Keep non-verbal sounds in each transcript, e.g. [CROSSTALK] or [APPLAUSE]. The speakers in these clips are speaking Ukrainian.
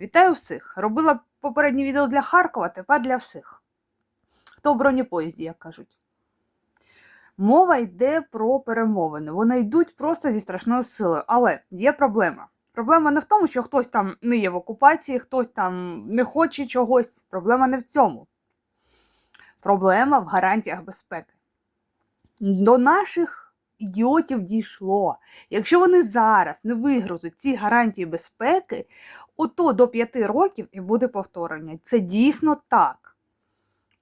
Вітаю всіх! Робила попереднє відео для Харкова, тепер для всіх. Хто в бронепоїзді, як кажуть. Мова йде про перемовини. Вони йдуть просто зі страшною силою. Але є проблема. Проблема не в тому, що хтось там не є в окупації, хтось там не хоче чогось. Проблема не в цьому. Проблема в гарантіях безпеки. До наших ідіотів дійшло. Якщо вони зараз не вигрузуть ці гарантії безпеки, ото до 5 років і буде повторення. Це дійсно так.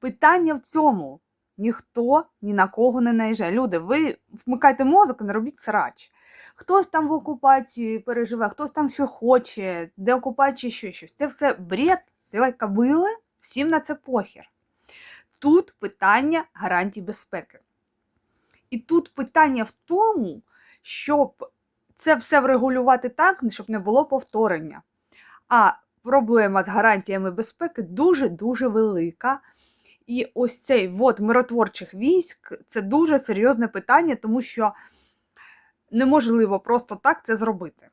Питання в цьому. Ніхто ні на кого не наїжджає. Люди, ви вмикайте мозок і не робіть срач. Хтось там в окупації переживе, хтось там що хоче, де окупація ще щось. Це все бред, це кабили, всім на це похер. Тут питання гарантій безпеки. І тут питання в тому, щоб це все врегулювати так, щоб не було повторення. А проблема з гарантіями безпеки дуже-дуже велика. І ось цей ввод миротворчих військ це дуже серйозне питання, тому що неможливо просто так це зробити.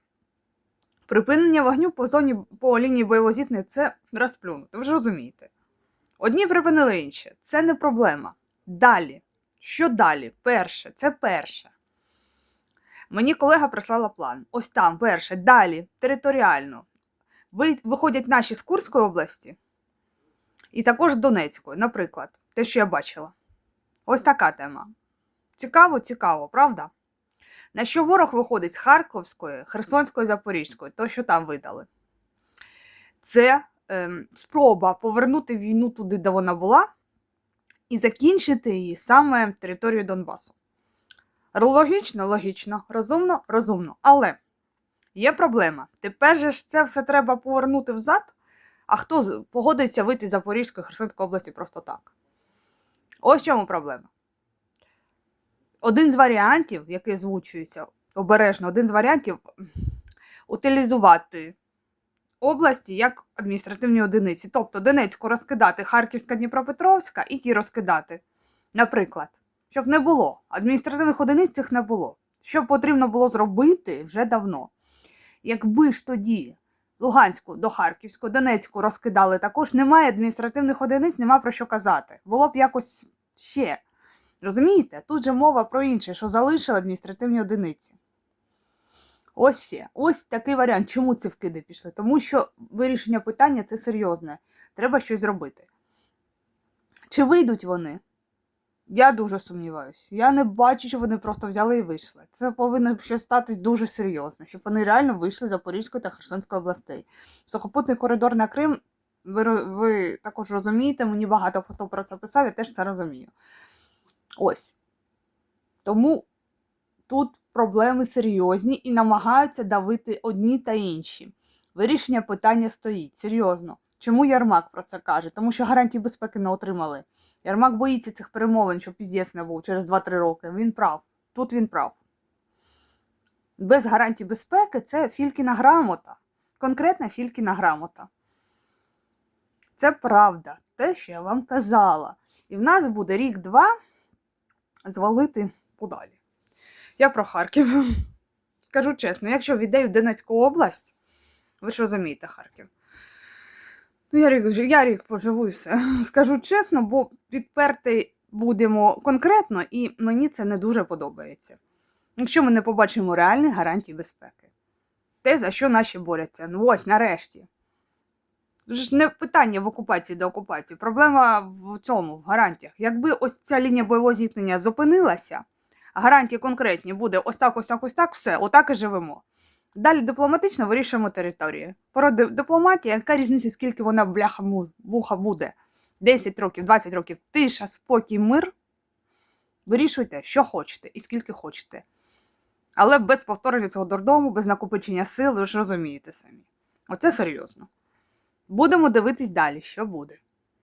Припинення вогню по зоні по лінії бойового це розплюнути. Ви ж розумієте. Одні припинили інші. Це не проблема. Далі. Що далі? Перше, це перше. Мені колега прислала план. Ось там, перше, далі, територіально. Ви- Виходять наші з Курської області і також з Донецької, наприклад, те, що я бачила. Ось така тема. Цікаво, цікаво, правда? На що ворог виходить з Харківської, Херсонської, Запорізької, то, що там видали. Це ем, спроба повернути війну туди, де вона була, і закінчити її саме територією Донбасу. Логічно, логічно, розумно, розумно. Але є проблема. Тепер же ж це все треба повернути взад. А хто погодиться вийти з Запорізької Херсонської області просто так? Ось в чому проблема. Один з варіантів, який озвучується обережно, один з варіантів утилізувати області як адміністративні одиниці. Тобто Донецьку розкидати Харківська, Дніпропетровська і ті розкидати. Наприклад, щоб не було. Адміністративних одиниць цих не було. Що потрібно було зробити вже давно. Якби ж тоді Луганську до Харківську, Донецьку розкидали також, немає адміністративних одиниць, нема про що казати. Було б якось ще. Розумієте? Тут же мова про інше, що залишили адміністративні одиниці. Ось ще. Ось такий варіант. Чому ці вкиди пішли? Тому що вирішення питання це серйозне. Треба щось зробити. Чи вийдуть вони? Я дуже сумніваюся. Я не бачу, що вони просто взяли і вийшли. Це повинно щось статись дуже серйозно, щоб вони реально вийшли з Запорізької та Херсонської областей. Сухопутний коридор на Крим, ви, ви також розумієте, мені багато хто про це писав, я теж це розумію. Ось. Тому тут проблеми серйозні і намагаються давити одні та інші. Вирішення питання стоїть серйозно. Чому Ярмак про це каже? Тому що гарантій безпеки не отримали. Ярмак боїться цих перемовин, щоб піздець не був через 2-3 роки. Він прав. Тут він прав. Без гарантій безпеки це Фількіна грамота. Конкретна Фількіна грамота. Це правда, те, що я вам казала. І в нас буде рік-два звалити подалі. Я про Харків. Скажу чесно, якщо віддаю Донецьку область, ви ж розумієте Харків. Ну, рік, поживу і все. [LAUGHS] Скажу чесно, бо підперти будемо конкретно, і мені це не дуже подобається. Якщо ми не побачимо реальних гарантій безпеки. Те, за що наші борються. Ну ось, нарешті. Це ж не питання в окупації до окупації. Проблема в цьому, в гарантіях. Якби ось ця лінія бойового зіткнення зупинилася, гарантії конкретні буде ось так, ось так, ось так, все, отак і живемо. Далі дипломатично вирішуємо територію. Про дипломатія, яка різниця, скільки вона бляха муха буде? 10 років, 20 років, тиша, спокій, мир. Вирішуйте, що хочете і скільки хочете. Але без повторення цього дурдому, без накопичення сил, ви ж розумієте самі. Оце серйозно. Будемо дивитись далі, що буде.